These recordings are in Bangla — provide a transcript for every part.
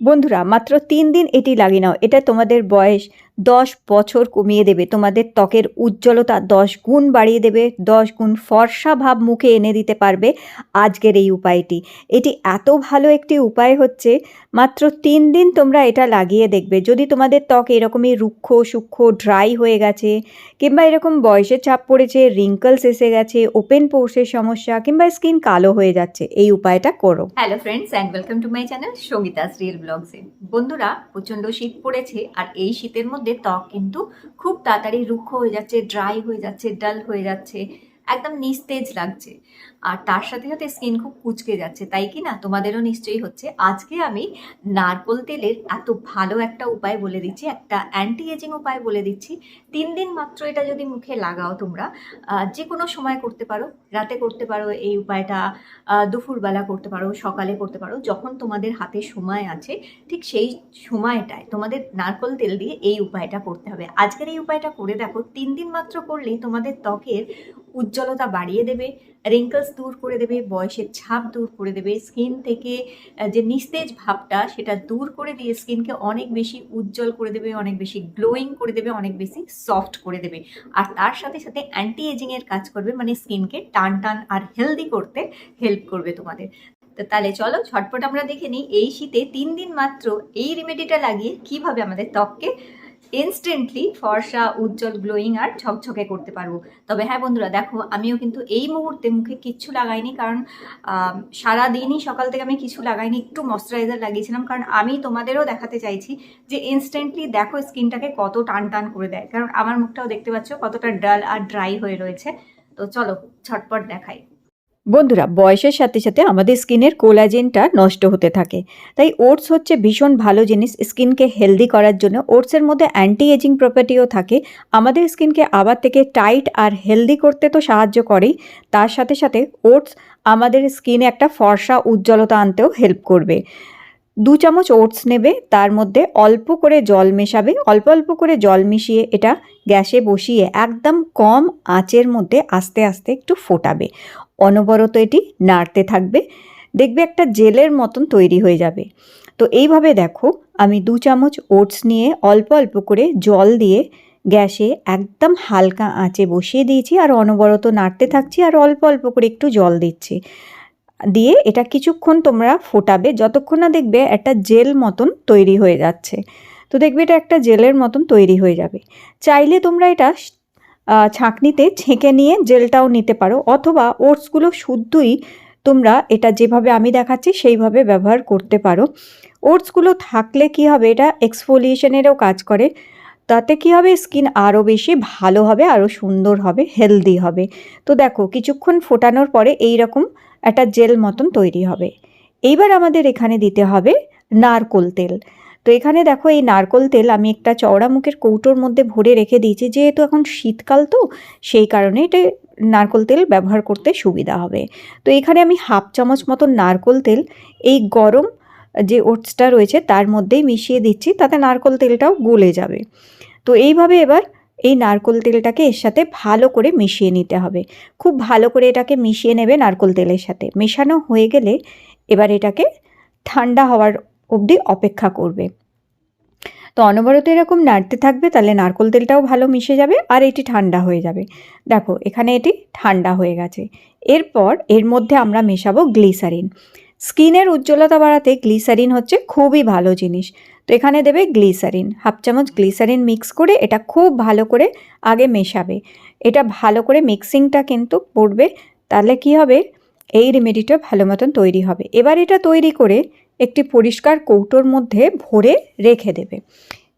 বন্ধুরা মাত্র তিন দিন এটি লাগিয়ে নাও। এটা তোমাদের বয়স। দশ বছর কমিয়ে দেবে। তোমাদের ত্বকের উজ্জ্বলতা দশ গুণ বাড়িয়ে দেবে, দশ গুণ ফর্সা ভাব মুখে এনে দিতে পারবে আজকের এই উপায়টি। এটি এত ভালো একটি উপায় হচ্ছে, মাত্র তিন দিন তোমরা এটা লাগিয়ে দেখবে। যদি তোমাদের ত্বক এরকমই রুক্ষ, সূক্ষ্ম, ড্রাই হয়ে গেছে, কিংবা এরকম বয়সের চাপ পড়েছে, রিঙ্কলস এসে গেছে, ওপেন পোর্সের সমস্যা, কিংবা স্কিন কালো হয়ে যাচ্ছে, এই উপায়টা করো। Hello friends and welcome to my channel Sangeeta's real ব্লগসে বন্ধুরা, প্রচণ্ড শীত পড়েছে, আর এই শীতের মধ্যে ত্বক কিন্তু খুব তাড়াতাড়ি রুক্ষ হয়ে যাচ্ছে ড্রাই হয়ে যাচ্ছে ডাল হয়ে যাচ্ছে। একদম নিস্তেজ লাগছে। আর তার সাথে সাথে স্কিন খুব কুচকে যাচ্ছে। তাই কি না? তোমাদেরও নিশ্চয়ই হচ্ছে। আজকে আমি নারকোল তেলের এত ভালো একটা উপায় বলে দিচ্ছি, একটা অ্যান্টি এজিং উপায় বলে দিচ্ছি। তিন দিন মাত্র এটা যদি মুখে লাগাও তোমরা যে কোনো সময় করতে পারো। রাতে করতে পারো, এই উপায়টা দুপুরবেলা করতে পারো, সকালে করতে পারো। যখন তোমাদের হাতে সময় আছে, ঠিক সেই সময়টায় তোমাদের নারকোল তেল দিয়ে এই উপায়টা করতে হবে। আজকের এই উপায়টা করে দেখো, তিন দিন মাত্র করলেই তোমাদের ত্বকের উজ্জ্বলতা বাড়িয়ে দেবে রিঙ্কলস দূর করে দেবে, বয়সের ছাপ দূর করে দেবে স্কিন থেকে যে নিস্তেজ ভাবটা সেটা দূর করে দিয়ে স্কিনকে অনেক বেশি উজ্জ্বল করে দেবে, অনেক বেশি গ্লোয়িং করে দেবে, অনেক বেশি সফট করে দেবে। আর তার সাথে সাথে অ্যান্টি এজিংয়ের কাজ করবে মানে স্কিনকে টান টান আর হেলদি করতে হেল্প করবে তোমাদের। তো তাহলে চলো, ঝটপট আমরা দেখে নিই, এই শীতে তিন দিন মাত্র এই রেমেডিটা লাগিয়ে কীভাবে আমাদের ত্বককে ইনস্ট্যান্টলি ফর্সা উজ্জ্বল গ্লোয়িং আর ঝকঝকে করতে পারব। তবে হ্যাঁ বন্ধুরা দেখো আমিও কিন্তু এই মুহূর্তে মুখে কিচ্ছু লাগাইনি কারণ আম, সারাদিনই সকাল থেকে আমি কিছু লাগাইনি একটু ময়শ্চারাইজার লাগিয়েছিলাম কারণ আমি তোমাদেরও দেখাতে চাইছি যে ইনস্ট্যান্টলি দেখো স্কিনটাকে কত টান টান করে দেয়। কারণ আমার মুখটাও দেখতে পাচ্ছ কতটা ডাল আর ড্রাই হয়ে রয়েছে। তো চলো ঝটপট দেখাই। বন্ধুরা, বয়সের সাথে সাথে আমাদের স্কিনের কোলাজেনটা নষ্ট হতে থাকে। তাই ওটস হচ্ছে ভীষণ ভালো জিনিস স্কিনকে হেলদি করার জন্য। ওটসের মধ্যে অ্যান্টি এজিং প্রপার্টিও থাকে। আমাদের স্কিনকে আবার থেকে টাইট আর হেলদি করতে তো সাহায্য করেই। তার সাথে সাথে ওটস আমাদের স্কিনে একটা ফর্সা উজ্জ্বলতা আনতেও হেল্প করবে। দু চামচ ওটস নেবে, তার মধ্যে অল্প করে জল মেশাবে। অল্প অল্প করে জল মিশিয়ে এটা গ্যাসে বসিয়ে একদম কম আঁচের মধ্যে আস্তে আস্তে একটু ফোটাবে। অনবরত এটি নাড়তে থাকবে। দেখবে একটা জেলের মতন তৈরি হয়ে যাবে। তো এইভাবে দেখো, আমি দু চামচ ওটস নিয়ে অল্প অল্প করে জল দিয়ে গ্যাসে একদম হালকা আঁচে বসিয়ে দিয়েছি আর অনবরত নাড়তে থাকছি আর অল্প অল্প করে একটু জল দিচ্ছি। দিয়ে এটা কিছুক্ষণ তোমরা ফোটাবে, যতক্ষণ না দেখবে একটা জেল মতন তৈরি হয়ে যাচ্ছে। তো দেখবে এটা একটা জেলের মতন তৈরি হয়ে যাবে। চাইলে তোমরা এটা ছাঁকনিতে ছেঁকে নিয়ে জেলটাও নিতে পারো। অথবা ওটসগুলো শুদ্ধই তোমরা এটা যেভাবে আমি দেখাচ্ছি, সেইভাবে ব্যবহার করতে পারো। ওটসগুলো থাকলে কি হবে, এটা এক্সফোলিয়েশনেরও কাজ করে। তাতে কি হবে, স্কিন আরও বেশি ভালো হবে, আরও সুন্দর হবে, হেলদি হবে। তো দেখো, কিছুক্ষণ ফোটানোর পরে এই রকম একটা জেল মতন তৈরি হবে। এইবার আমাদের এখানে দিতে হবে নারকোল তেল। তো এখানে দেখো এই নারকোল তেল আমি একটা চওড়া মুখের কৌটোর মধ্যে ভরে রেখে দিয়েছি, যেহেতু এখন শীতকাল তো, সেই কারণে এটা নারকোল তেল ব্যবহার করতে সুবিধা হবে। তো এখানে আমি হাফ চামচ মতো নারকোল তেল, এই গরম যে ওটসটা রয়েছে তার মধ্যেই মিশিয়ে দিচ্ছি, তাতে নারকোল তেলটাও গলে যাবে। তো এইভাবে এবার এই নারকোল তেলটাকে এর সাথে ভালো করে মিশিয়ে নিতে হবে। খুব ভালো করে এটাকে মিশিয়ে নেবে নারকোল তেলের সাথে। মেশানো হয়ে গেলে এবার এটাকে ঠান্ডা হওয়ার অবধি অপেক্ষা করবে। তো অনবরত এরকম নাড়তে থাকবে, তাহলে নারকোল তেলটাও ভালো মিশে যাবে আর এটি ঠান্ডা হয়ে যাবে। দেখো, এখানে এটি ঠান্ডা হয়ে গেছে। এরপর এর মধ্যে আমরা মেশাবো গ্লিসারিন। স্কিনের উজ্জ্বলতা বাড়াতে গ্লিসারিন হচ্ছে খুবই ভালো জিনিস। তো এখানে দেবে গ্লিসারিন, হাফ চামচ গ্লিসারিন মিক্স করে এটা খুব ভালো করে আগে মেশাবে। এটা ভালো করে মিক্সিংটা কিন্তু পড়বে তাহলে কি হবে? এই রেমেডিটা ভালো মতন তৈরি হবে। এবার এটা তৈরি করে একটি পরিষ্কার কৌটোর মধ্যে ভরে রেখে দেবে।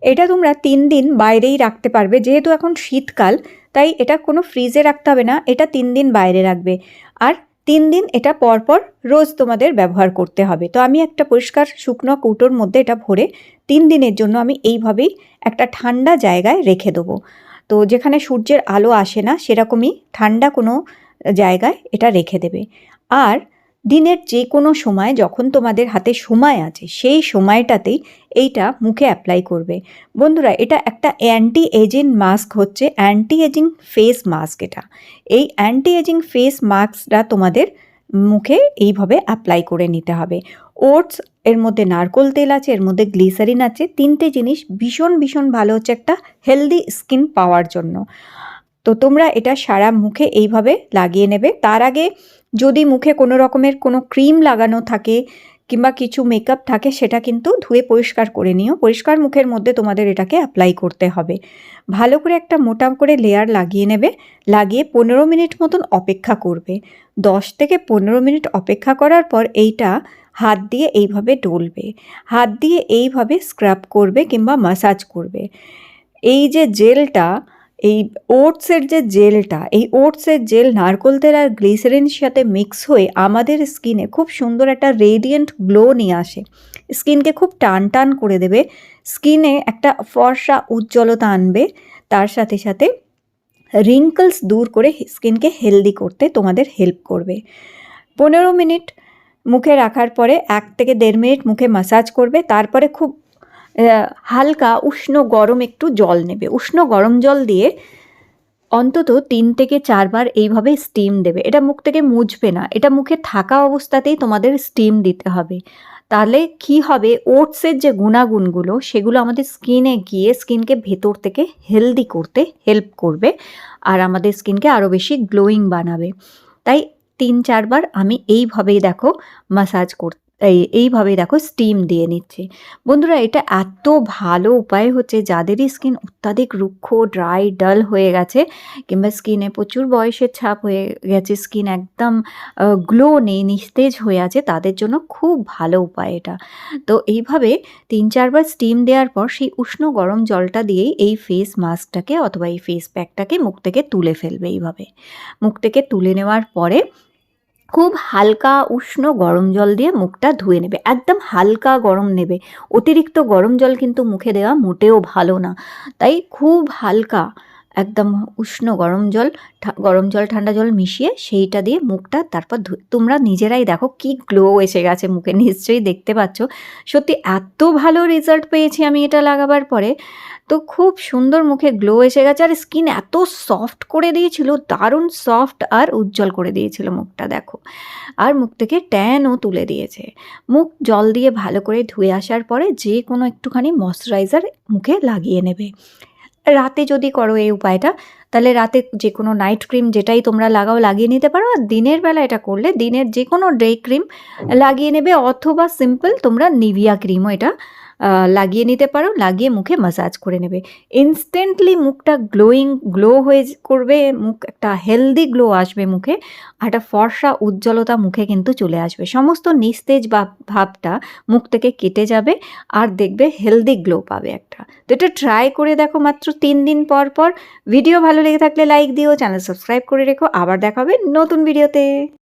এটা তোমরা তিন দিন বাইরেই রাখতে পারবে। যেহেতু এখন শীতকাল, তাই এটা কোনো ফ্রিজে রাখতে হবে না। এটা তিন দিন বাইরে রাখবে। আর তিন দিন এটা পরপর রোজ তোমাদের ব্যবহার করতে হবে। তো আমি একটা পরিষ্কার শুকনো কৌটোর মধ্যে এটা ভরে তিন দিনের জন্য আমি এইভাবেই একটা ঠান্ডা জায়গায় রেখে দেবো। তো যেখানে সূর্যের আলো আসে না, সেরকমই ঠান্ডা কোনো জায়গায় এটা রেখে দেবে। আর দিনের যে কোনো সময় যখন তোমাদের হাতে সময় আছে, সেই সময়টাতেই এইটা মুখে অ্যাপ্লাই করবে। বন্ধুরা, এটা একটা অ্যান্টি এজিং মাস্ক হচ্ছে অ্যান্টি এজিং ফেস মাস্ক এটা। এই অ্যান্টি এজিং ফেস মাস্কটা তোমাদের মুখে এইভাবে অ্যাপ্লাই করে নিতে হবে। ওটস এর মধ্যে নারকোল তেল আছে, এর মধ্যে গ্লিসারিন আছে, তিনটে জিনিস ভীষণ ভীষণ ভালো হচ্ছে একটা হেলদি স্কিন পাওয়ার জন্য। তো তোমরা এটা সারা মুখে এইভাবে লাগিয়ে নেবে। তার আগে যদি মুখে কোনো রকমের কোনো ক্রিম লাগানো থাকে কিংবা কিছু মেকআপ থাকে, সেটা কিন্তু ধুয়ে পরিষ্কার করে নিও। পরিষ্কার মুখের মধ্যে তোমাদের এটাকে অ্যাপ্লাই করতে হবে। ভালো করে একটা মোটা করে লেয়ার লাগিয়ে নেবে। লাগিয়ে পনেরো মিনিট মতন অপেক্ষা করবে। দশ থেকে পনেরো মিনিট অপেক্ষা করার পর এইটা হাত দিয়ে এইভাবে ডলবে। হাত দিয়ে এইভাবে স্ক্রাব করবে কিংবা মাসাজ করবে। এই যে জেলটা এই ওটসের যে জেলটা, এই ওটসের জেল নারকোল তেল আর গ্লিসারিনের সাথে মিক্স হয়ে আমাদের স্কিনে খুব সুন্দর একটা রেডিয়েন্ট গ্লো নিয়ে আসে। স্কিনকে খুব টান টান করে দেবে। স্কিনে একটা ফর্সা উজ্জ্বলতা আনবে। তার সাথে সাথে রিঙ্কলস দূর করে স্কিনকে হেলদি করতে তোমাদের হেল্প করবে। পনেরো মিনিট মুখে রাখার পরে এক থেকে দেড় মিনিট মুখে মাসাজ করবে। তারপরে খুব হালকা উষ্ণ গরম একটু জল নেবে। উষ্ণ গরম জল দিয়ে অন্তত তিন থেকে চারবার এইভাবে স্টিম দেবে। এটা মুখ থেকে মুছবে না। এটা মুখে থাকা অবস্থাতেই তোমাদের স্টিম দিতে হবে। তাহলে কি হবে? ওটসের যে গুণাগুণগুলো, সেগুলো আমাদের স্কিনে গিয়ে স্কিনকে ভেতর থেকে হেলদি করতে হেল্প করবে আর আমাদের স্কিনকে আরও বেশি গ্লোয়িং বানাবে। তাই তিন চারবার আমি এইভাবেই দেখো মাসাজ কর এই এইভাবেই দেখো স্টিম দিয়ে নিচ্ছে। বন্ধুরা, এটা এত ভালো উপায় হচ্ছে যাদেরই স্কিন অত্যাধিক রুক্ষ ড্রাই ডাল হয়ে গেছে কিংবা স্কিনে প্রচুর বয়সের ছাপ হয়ে গেছে স্কিন একদম গ্লো নেই, নিস্তেজ হয়ে আছে, তাদের জন্য খুব ভালো উপায় এটা। তো এইভাবে তিন চারবার স্টিম দেওয়ার পর সেই উষ্ণ গরম জলটা দিয়েই এই ফেস মাস্কটাকে অথবা এই ফেস প্যাকটাকে মুখ থেকে তুলে ফেলবে এইভাবে। মুখ থেকে তুলে নেওয়ার পরে খুব হালকা উষ্ণ গরম জল দিয়ে মুখটা ধুয়ে নেবে। একদম হালকা গরম নেবে। অতিরিক্ত গরম জল কিন্তু মুখে দেওয়া মোটেও ভালো না। তাই খুব হালকা একদম উষ্ণ গরম জল গরম জল, ঠান্ডা জল মিশিয়ে সেইটা দিয়ে মুখটা তারপর তোমরা নিজেরাই দেখো কি গ্লো এসে গেছে মুখে, নিশ্চয়ই দেখতে পাচ্ছ। সত্যি এত ভালো রেজাল্ট পেয়েছি আমি এটা লাগাবার পরে। তো খুব সুন্দর মুখে গ্লো এসে গেছে আর স্কিন এত সফট করে দিয়েছিল, দারুণ সফট আর উজ্জ্বল করে দিয়েছিল মুখটা, দেখো। আর মুখ থেকে ট্যানও তুলে দিয়েছে। মুখ জল দিয়ে ভালো করে ধুয়ে আসার পরে যে কোনো একটুখানি ময়শ্চারাইজার মুখে লাগিয়ে নেবে। রাতে যদি করো এই উপায়টা তাহলে রাতে যে কোনো নাইট ক্রিম যেটাই তোমরা লাগাও লাগিয়ে নিতে পারো। আর দিনের বেলা এটা করলে দিনের যে কোনো ডে ক্রিম লাগিয়ে নেবে অথবা সিম্পল তোমরা নিভিয়া ক্রিমও এটা লাগিয়ে নিতে পারো, লাগিয়ে মুখে মাসাজ করে নেবে। ইনস্ট্যান্টলি মুখটা গ্লোয়িং গ্লো হয়ে করবে, মুখ একটা হেলদি গ্লো আসবে মুখে, আর একটা ফর্সা, উজ্জ্বলতা মুখে কিন্তু চলে আসবে। সমস্ত নিস্তেজ বা, ভাবটা মুখ থেকে কেটে যাবে, আর দেখবে হেলদি গ্লো পাবে একটা। তো এটা ট্রাই করে দেখো মাত্র তিন দিন পর পর। ভিডিও ভালো লেগে থাকলে লাইক দিও চ্যানেল সাবস্ক্রাইব করে রেখো। আবার দেখা হবে নতুন ভিডিওতে